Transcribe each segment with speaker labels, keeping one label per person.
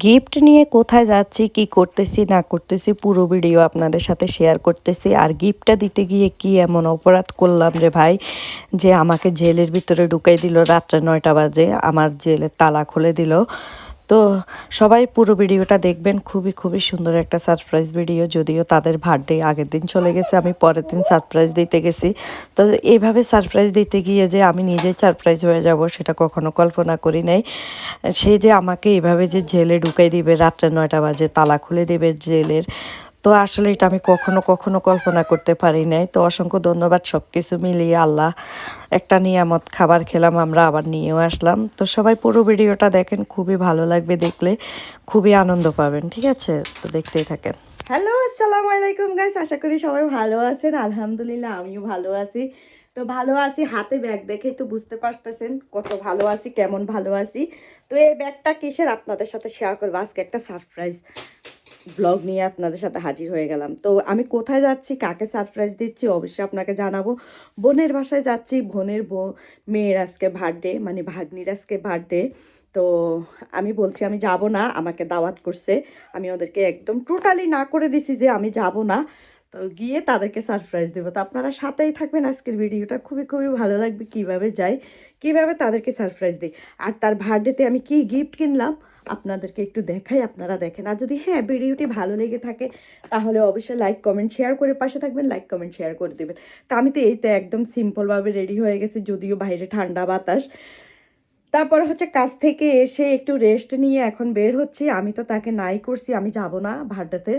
Speaker 1: Gift নিয়ে কোথায় যাচ্ছি, কি করতেছি, না করতেছি, পুরো ভিডিও আপনাদের সাথে শেয়ার করতেছি। আর গিফটটা দিতে গিয়ে কি এমন অপরাধ করলাম রে ভাই, যে আমাকে জেলের ভিতরে ঢুকাই দিল রাত্রে নয়টা বাজে, আমার জেলের তালা খুলে দিল। তো সবাই পুরো ভিডিওটা দেখবেন। খুবই খুবই সুন্দর একটা সারপ্রাইজ ভিডিও যদিও তাদের বার্থডে আগের দিন চলে গেছে, আমি পরের দিন সারপ্রাইজ দিতে গেছি। তো এইভাবে সারপ্রাইজ দিতে গিয়ে যে আমি নিজে সারপ্রাইজ হয়ে যাব, সেটা কখনো কল্পনা করি নাই। সে যে আমাকে এভাবে যে জেলে ঢুকাই দিবে, রাত্রে নয়টা বাজে তালা খুলে দেবে জেলের তো আসলে এটা আমি কখনো কখনো কল্পনা করতে পারি নাই। তো অসংখ্য ধন্যবাদ সব কিছু মিলিয়ে আল্লাহ একটা নিয়ামত খাবার খেলাম, আমরা আবার নিয়েও আসলাম। তো সবাই পুরো ভিডিওটা দেখেন, খুবই ভালো লাগবে দেখলে, খুবই আনন্দ পাবেন, ঠিক আছে? তো দেখতেই থাকেন। হ্যালো, আসসালামু আলাইকুম গাইস আশা করি সবাই ভালো আছেন। আলহামদুলিল্লাহ, আমিও ভালো আছি। তো ভালো আছি, হাতে ব্যাগ দেখেই তো বুঝতে পারতেছেন কত ভালো আছি, কেমন ভালো আছি। তো এই ব্যাগটা কিসের? আপনাদের সাথে শেয়ার করব। আজকে একটা সারপ্রাইজ ব্লগ নিয়ে আপনাদের সাথে হাজির হয়ে গেলাম। তো আমি কোথায় যাচ্ছি, কাকে সারপ্রাইজ দিচ্ছি অবশ্যই আপনাকে জানাব। বোনের বাসায় যাচ্ছি, বোনের বো, মেয়ের আজকে বার্থডে মানে ভাগ্নির আজকে বার্থডে তো আমি বলছি, আমি যাব না, আমাকে দাওয়াত করছে। আমি ওদেরকে একদম টোটালি না করে দিছি যে আমি যাব না। তো গিয়ে তাদেরকে সারপ্রাইজ দেবো। তো আপনারা সাথেই থাকবেন আজকের ভিডিওটা। খুবই খুবই ভালো লাগবে কীভাবে যাই, কীভাবে তাদেরকে সারপ্রাইজ দিই। আর তার বার্থডেতে আমি কি গিফট কিনলাম? আপনাদেরকে একটু দেখাই, আপনারা দেখেন। আর যদি হ্যাঁ ভিডিওটি ভালো লেগে থাকে, তাহলে অবশ্যই লাইক কমেন্ট শেয়ার করে পাশে থাকবেন লাইক কমেন্ট শেয়ার করে দেবেন। তা আমি তো এই তো একদম সিম্পলভাবে রেডি হয়ে গেছি, যদিও বাইরে ঠান্ডা বাতাস। তারপরে হচ্ছে কাজ থেকে এসে একটু রেস্ট নিয়ে এখন বের হচ্ছি। আমি তো তাকে নাই করছি, আমি যাব না ভাড্ডাতে।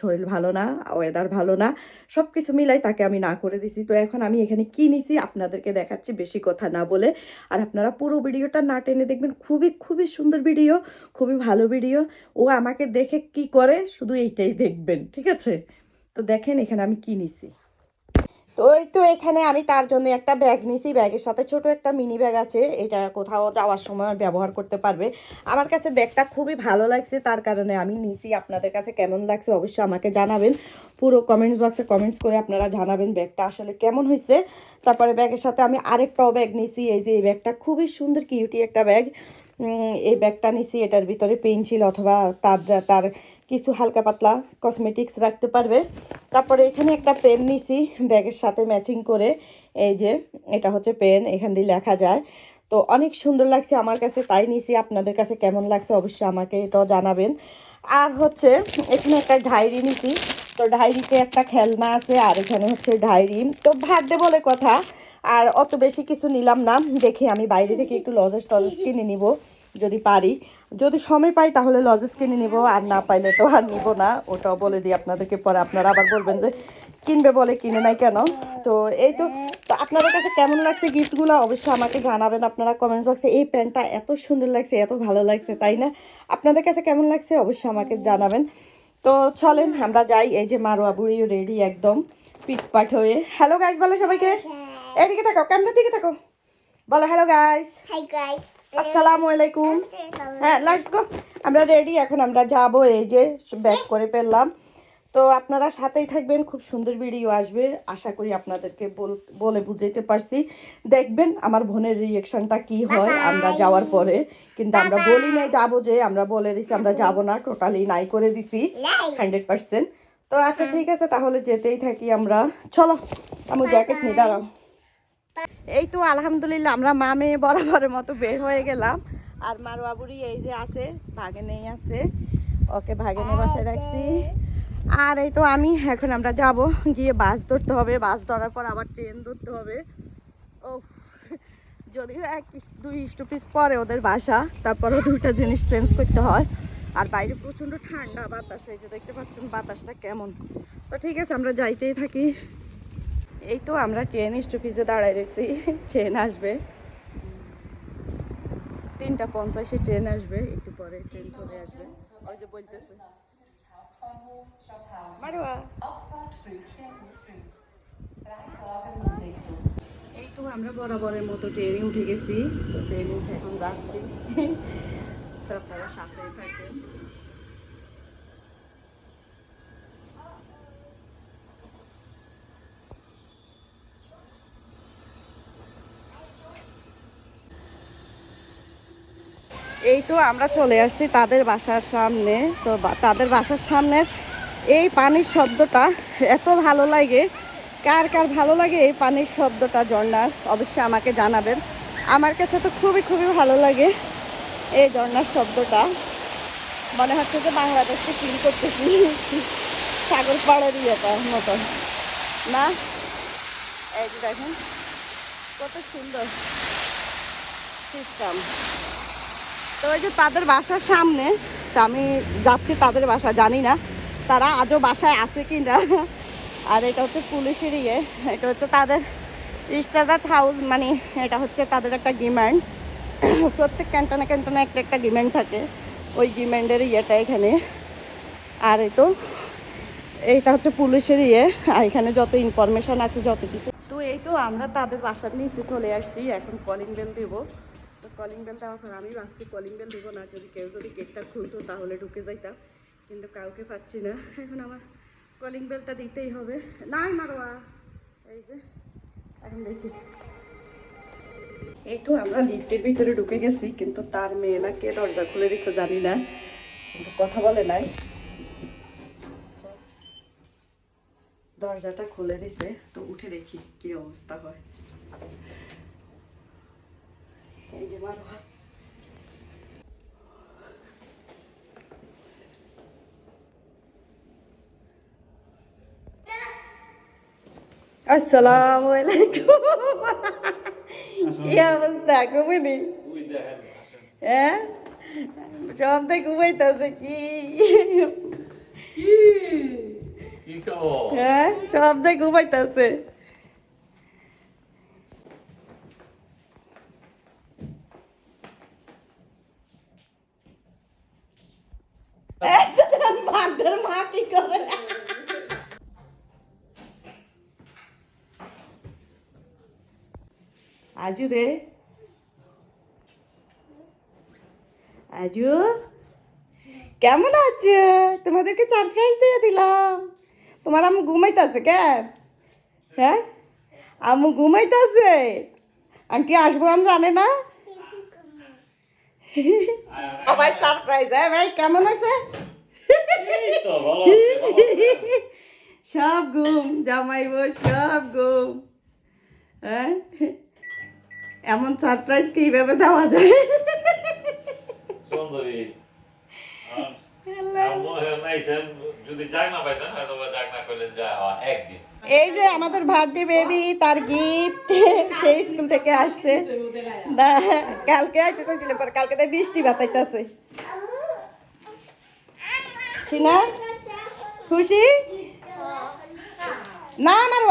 Speaker 1: শরীর ভালো না ওয়েদার ভালো না সব কিছু মিলাই তাকে আমি না করে দিছি। তো এখন আমি এখানে কি নিছি আপনাদেরকে দেখাচ্ছি, বেশি কথা না বলে। আর আপনারা পুরো ভিডিওটা না টেনে দেখবেন, খুবই খুবই সুন্দর ভিডিও, খুবই ভালো ভিডিও। ও আমাকে দেখে কি করে, শুধু এইটাই দেখবেন, ঠিক আছে? তো দেখেন এখানে আমি কি নিছি। তো এই তো এখানে আমি তার জন্য একটা ব্যাগ নিছি। ব্যাগের সাথে ছোট একটা মিনি ব্যাগ আছে। এটা কোথাও যাওয়ার সময় ব্যবহার করতে পারবে। আমার কাছে ব্যাগটা খুবই ভালো লাগছে। তার কারণে আমি নিছি। আপনাদের কাছে কেমন লাগছে অবশ্যই আমাকে জানাবেন। পুরো কমেন্টস বক্সে কমেন্টস করে আপনারা জানাবেন ব্যাগটা আসলে কেমন হয়েছে। তারপরে ব্যাগের সাথে আমি আরেকটাও ব্যাগ নিছি। এই যে এই ব্যাগটা খুবই সুন্দর কিউটি একটা ব্যাগ এই ব্যাগটা নিছি। এটার ভিতরে পেন্সিল অথবা তার তার কিছু হালকা পাতলা কসমেটিক্স রাখতে পারবে। তারপরে এখানে একটা পেন নিছি ব্যাগের সাথে ম্যাচিং করে। এই যে, এটা হচ্ছে পেন এখান দিয়ে লেখা যায়। তো অনেক সুন্দর লাগছে আমার কাছে, তাই নিছি। আপনাদের কাছে কেমন লাগছে অবশ্যই আমাকে এটাও জানাবেন। আর হচ্ছে, এখানে একটা ডায়েরি নিছি। তো ডায়েরিতে একটা খেলনা আছে, আর এখানে হচ্ছে ডায়েরি তো ভাববে বলে কথা, আর অত বেশি কিছু নিলাম না। দেখে আমি বাইরে থেকে একটু লজেস টজেস কিনে নিব, যদি পারি। যদি সময় পাই তাহলে লজেস কিনে নিব আর না পাইলে তো আর নিব না। ওটাও বলে দিই আপনাদেরকে পরে আপনারা আবার বলবেন যে কিনবে বলে কিনে নাই কেন? তো এই তো তো আপনাদের কাছে কেমন লাগছে গিফটগুলো অবশ্যই আমাকে জানাবেন আপনারা কমেন্ট বক্সে এই প্যান্টটা এত সুন্দর লাগছে এত ভালো লাগছে তাই না? আপনাদের কাছে কেমন লাগছে অবশ্যই আমাকে জানাবেন। তো চলেন আমরা যাই। এই যে মারোয়া বুড়ি রেডি একদম পিটপাট হয়ে। হ্যালো গাইস বলো সবাইকে। এদিকে থাকো ক্যামেরার দিকে থাকো। বলো হ্যালো গাইস
Speaker 2: হাই guys.
Speaker 1: আসসালামু আলাইকুম। হ্যাঁ লেটস গো আমরা রেডি এখন আমরা যাব এই যে ব্যাক করে ফেললাম। তো আপনারা সাথেই থাকবেন খুব সুন্দর ভিডিও আসবে। আশা করি আপনাদেরকে বল- বলে বুঝাইতে পারছি। দেখবেন আমার বোনের রিয়েকশনটা কি হয় আমরা যাওয়ার পরে। কিন্তু আমরা বলি না যাব যে আমরা বলে দিছি আমরা যাব না টোটালি নাই করে দিছি। হান্ড্রেড পার্সেন্ট তো আচ্ছা ঠিক আছে তাহলে যেতেই থাকি আমরা। চলো আমি জ্যাকেট নিয়ে দাঁড়াও। এই তো আলহামদুলিল্লাহ আমরা মা মেয়ে বরাবরের মতো বের হয়ে গেলাম। আর মারোয়া বুড়ি এই যে আছে ভাগে নেই আছে। ওকে ভাগে নিয়ে বসে রাখছি। আর এই তো আমি এখন আমরা যাব গিয়ে বাস ধরতে হবে। বাস ধরার পর আবার ট্রেন ধরতে হবে। ও যদিও এক দুই স্টপিস পরে ওদের বাসা তারপরেও দুইটা জিনিস চেঞ্জ করতে হয়। আর বাইরে প্রচণ্ড ঠান্ডা বাতাস এই যে দেখতে পাচ্ছেন বাতাসটা কেমন। তো ঠিক আছে আমরা যাইতেই থাকি। এই তো আমরা ট্রেন স্টপেজে দাঁড়ায় রয়েছি। ট্রেন আসবে। তিনটা পঞ্চাশে ট্রেন আসবে, একটু পরে ট্রেন চলে আসবে। ওই যে বলতেছে। এই তো আমরা বরাবরের মতো ট্রেনে উঠে গেছি। তো ট্রেনে এখন যাচ্ছি। তো আপনারা সাথেই থাকেন। এই তো আমরা চলে আসছি তাদের বাসার সামনে। তো তাদের বাসার সামনে এই পানির শব্দটা এত ভালো লাগে। কার কার ভালো লাগে এই পানির শব্দটা ঝর্ণার অবশ্যই আমাকে জানাবেন। আমার কাছে তো খুবই খুবই ভালো লাগে এই ঝর্ণার শব্দটা। মনে হচ্ছে যে বাংলাদেশকে ফিল করতেছি। সাগর পাড়ের ইয়েটার মতন। না? এই যে দেখেন, কত সুন্দর সিস্টেম তো ওই যে তাদের বাসার সামনে, তো আমি যাচ্ছি তাদের বাসা, জানি না তারা আজও বাসায় আছে কি না আর এটা হচ্ছে পুলিশের ইয়ে এটা হচ্ছে তাদের রিস্টাদার হাউস মানে এটা হচ্ছে তাদের একটা ডিম্যান্ড প্রত্যেক ক্যান্টনে ক্যান্টনে একটা একটা ডিমান্ড থাকে, ওই ডিম্যান্ডের ইয়েটা এখানে। আর এই তো, এইটা হচ্ছে পুলিশের ইয়ে আর এখানে যত ইনফরমেশন আছে, যত কিছু। তো এই তো আমরা তাদের বাসার নিচে চলে আসছি, এখন কলিং বেল দেবো। তো কলিং বেল দেওয়ার পর আমি ভাবছি কলিং বেল দেবো না, যদি কেউ যদি গেটটা খুলতো তাহলে ঢুকে যাইতাম। কিন্তু কাউকে পাচ্ছি না। এখন আমার কলিং বেলটা দিতেই হবে। নাই মারোয়া। এই যে, এখন দেখি। এই তো আমরা লিফটের ভিতরে ঢুকে গেছি, কিন্তু তার মেয়ে না কে দরজা খুলে দিচ্ছে জানি না। কিন্তু কথা বলে নাই। দরজাটা খুলে দিছে, তো উঠে দেখি কি অবস্থা হয়। আসসালামু আলাইকুম কি অবস্থা ঘুমিনি হ্যাঁ সব থেকে ঘুমাইতেছে কি
Speaker 3: কি খবর
Speaker 1: হ্যাঁ সব থেকে ঘুমাইতেছে ভাগের মা কি করে আজু রে আজু কেমন আছো তোমাদেরকে সারপ্রাইজ দিয়ে দিলাম তোমার আম্মু ঘুমাইতেছে কেন হ্যাঁ আম্মু ঘুমাইতেছে আন্টি আসব আমি জানে না আবার সারপ্রাইজ হ্যাঁ ভাই কেমন আছে সব ঘুম জামাইবো সব ঘুম হ্যাঁ এমন সারপ্রাইজ কীভাবে দেওয়া যায়
Speaker 3: যদি জাগ না পাইতেন হয়তো জাগ না করলেন যা হওয়া একদিন
Speaker 1: এই যে আমাদের বার্থডে বেবি, তার গিফট সেই স্কুল থেকে আসছে। কালকে আসতে চাইছিল, পর কালকে তো বৃষ্টি বাতাইতেছে। খুশি? না, আমার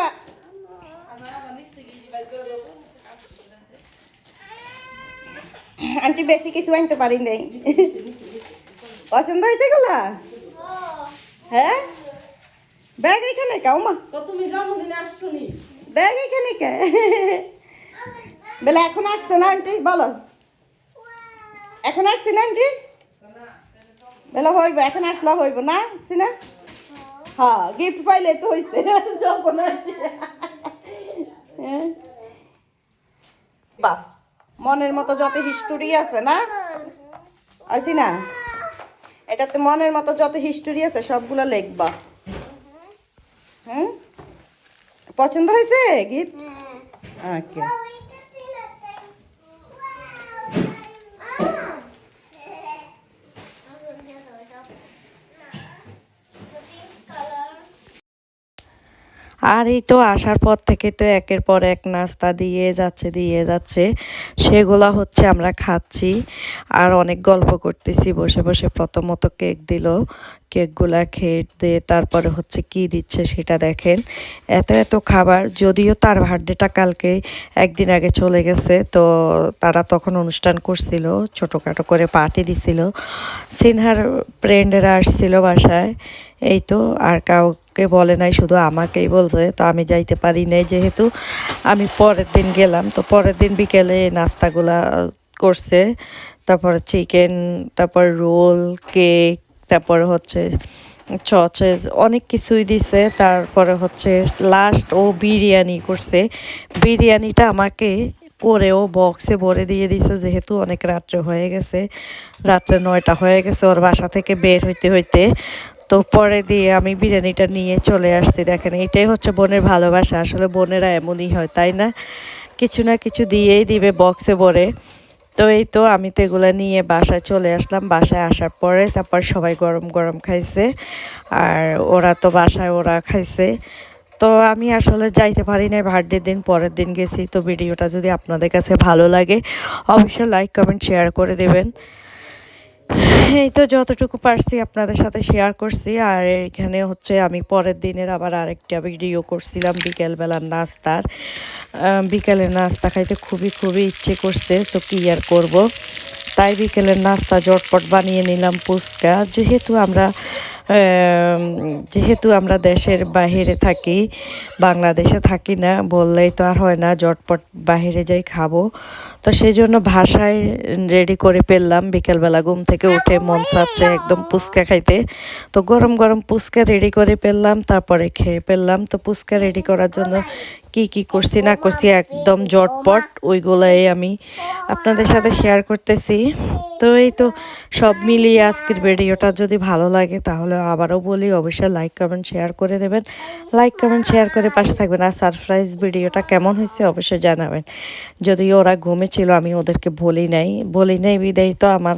Speaker 1: আন্টি বেশি কিছু আনতে পারি নাই। পছন্দ হয়েছে গুলা হ্যাঁ? ব্যাগ এখানে কাউ মা
Speaker 4: তো তুমি জন্মদিনে আসছো নি
Speaker 1: ব্যাগ এখানে কে? বেলা এখন আসছে না আন্টি বলো। এখন আসছে না আন্টি? বেলা হইব এখন আসলে হইব না আসছি না? হ্যাঁ গিফট পাইলে তো হইছে যখন আসছে হ্যাঁ। বাহ মনের মতো যত হিস্টোরি আছে না? আসি না? এটাতে মনের মতো যত হিস্টোরি আছে সবগুলো লিখবা। পছন্দ হয়েছে? গিফট ওকে আর এই তো আসার পর থেকে তো একের পর এক নাস্তা দিয়ে যাচ্ছে দিয়ে যাচ্ছে। সেগুলা হচ্ছে আমরা খাচ্ছি আর অনেক গল্প করতেছি। বসে বসে প্রথমত কেক দিল। কেকগুলা খেয়ে দিয়ে তারপরে হচ্ছে কি দিচ্ছে সেটা দেখেন। এত এত খাবার, যদিও তার বার্থডেটা কালকে একদিন আগে চলে গেছে, তো তারা তখন অনুষ্ঠান করছিল, ছোটোখাটো করে পার্টি দিছিল। সিনহার ফ্রেন্ডেরা আসছিল বাসায়। এই তো আর কাউকে বলে নাই, শুধু আমাকেই বলছে। তো আমি যাইতে পারি নাই যেহেতু। আমি পরের দিন গেলাম। তো পরের দিন বিকেলে নাস্তাগুলা করছে। তারপর চিকেন তারপর রোল কেক তারপর হচ্ছে চচেস অনেক কিছুই দিছে। তারপরে হচ্ছে লাস্ট ও বিরিয়ানি করছে। বিরিয়ানিটা আমাকে
Speaker 5: করেও বক্সে ভরে দিয়ে দিছে, যেহেতু অনেক রাত্রে হয়ে গেছে। রাত্রে নয়টা হয়ে গেছে, ওর বাসা থেকে বের হইতে হইতে। তো পরে দিয়ে আমি বিরিয়ানিটা নিয়ে চলে আসছি, দেখেন এটাই হচ্ছে বোনের ভালোবাসা। আসলে বোনেরা এমনই হয়, তাই না? কিছু না কিছু দিয়েই দিবে বক্সে ভরে। তো এই তো আমি তো এগুলো নিয়ে বাসায় চলে আসলাম। বাসায় আসার পরে তারপর সবাই গরম গরম খাইছে, আর ওরা তো বাসায় ওরা খাইছে। তো আমি আসলে যাইতে পারি না বার্থডে দিন, পরের দিন গেছি। তো ভিডিওটা যদি আপনাদের কাছে ভালো লাগে, অবশ্যই লাইক কমেন্ট শেয়ার করে দেবেন। এই তো যতটুকু পারছি আপনাদের সাথে শেয়ার করছি। আর এখানে হচ্ছে আমি পরের দিনের আবার আরেকটা ভিডিও করছিলাম বিকেলবেলার নাস্তার। বিকেলের নাস্তা খাইতে খুবই খুবই ইচ্ছে করছে তো কি আর করব? তাই বিকেলের নাস্তা জটপট বানিয়ে নিলাম ফুচকা যেহেতু আমরা আম, যেহেতু আমরা দেশের বাহিরে থাকি, বাংলাদেশে থাকি না, বললেই তো আর হয় না, জটপট বাহিরে যাই খাব। তো সেই জন্য ভাষায় রেডি করে ফেললাম বিকেলবেলা ঘুম থেকে উঠে মন চাচ্ছে একদম পুচকা খাইতে। তো গরম গরম পুচকা রেডি করে ফেললাম তারপরে খেয়ে ফেললাম তো পুচকা রেডি করার জন্য কি কি করছি, না করছি একদম জটপট, ওইগুলাই আমি আপনাদের সাথে শেয়ার করতেছি। তো এই তো সব মিলিয়ে আজকের ভিডিওটা যদি ভালো লাগে তাহলে আবারও বলি, অবশ্যই লাইক কমেন্ট শেয়ার করে দেবেন। লাইক কমেন্ট শেয়ার করে পাশে থাকবেন আর সারপ্রাইজ ভিডিওটা কেমন হয়েছে অবশ্যই জানাবেন। যদিও ওরা ঘুমেছিল আমি ওদেরকে বলি নাই। বলি নাই, বিদায় তো আমার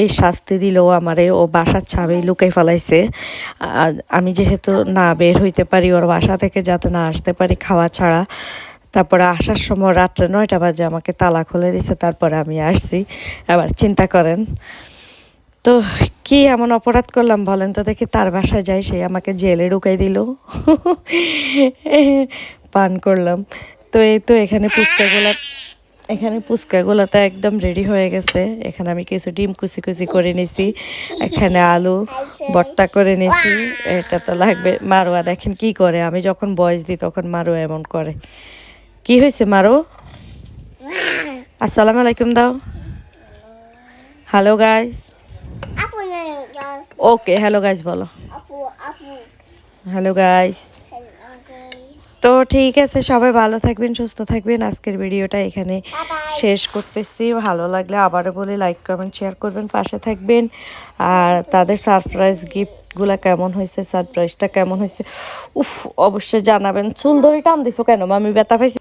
Speaker 5: এই শাস্তি দিলেও আমারে ও বাসার ছাবেই লুকাই ফেলাইছে। আমি যেহেতু না বের হইতে পারি, ওর বাসা থেকে যাতে না আসতে পারি, খাওয়া ছাড়া তারপরে আসার সময় রাত্রে নয়টা বাজে আমাকে তালা খুলে দিছে, তারপরে আমি আসছি। আবার চিন্তা করেন, তো কি এমন অপরাধ করলাম বলেন তো দেখি, তার বাসায় যাই, সে আমাকে জেলে ঢুকাই দিল। পান করলাম। তো এই তো এখানে ফুচকাগুলা এখানে ফুচকাগুলো তো একদম রেডি হয়ে গেছে। এখানে আমি কিছু ডিম কুচি কুচি করে নিছি এখানে আলু ভর্তা করে নিছি এটা তো লাগবে। মারোয়া দেখেন কি করে আমি যখন বয়স দিই তখন মারোয়া এমন করে। কি হয়েছে মারো? আসসালামু আলাইকুম দাও। Hello guys okay hello guys বলো. Hello guys. তো ঠিক আছে সবাই ভালো থাকবেন সুস্থ থাকবেন। আজকের ভিডিওটা এখানে শেষ করতেছি। ভালো লাগলে আবারও বলে লাইক কমেন্ট শেয়ার করবেন পাশে থাকবেন। আর তাদের সারপ্রাইজ গিফটগুলো কেমন হয়েছে সারপ্রাইজটা কেমন হয়েছে উফ অবশ্যই জানাবেন। চুল ধরে টান দিছো কেন? আমি ব্যথা পাইছি।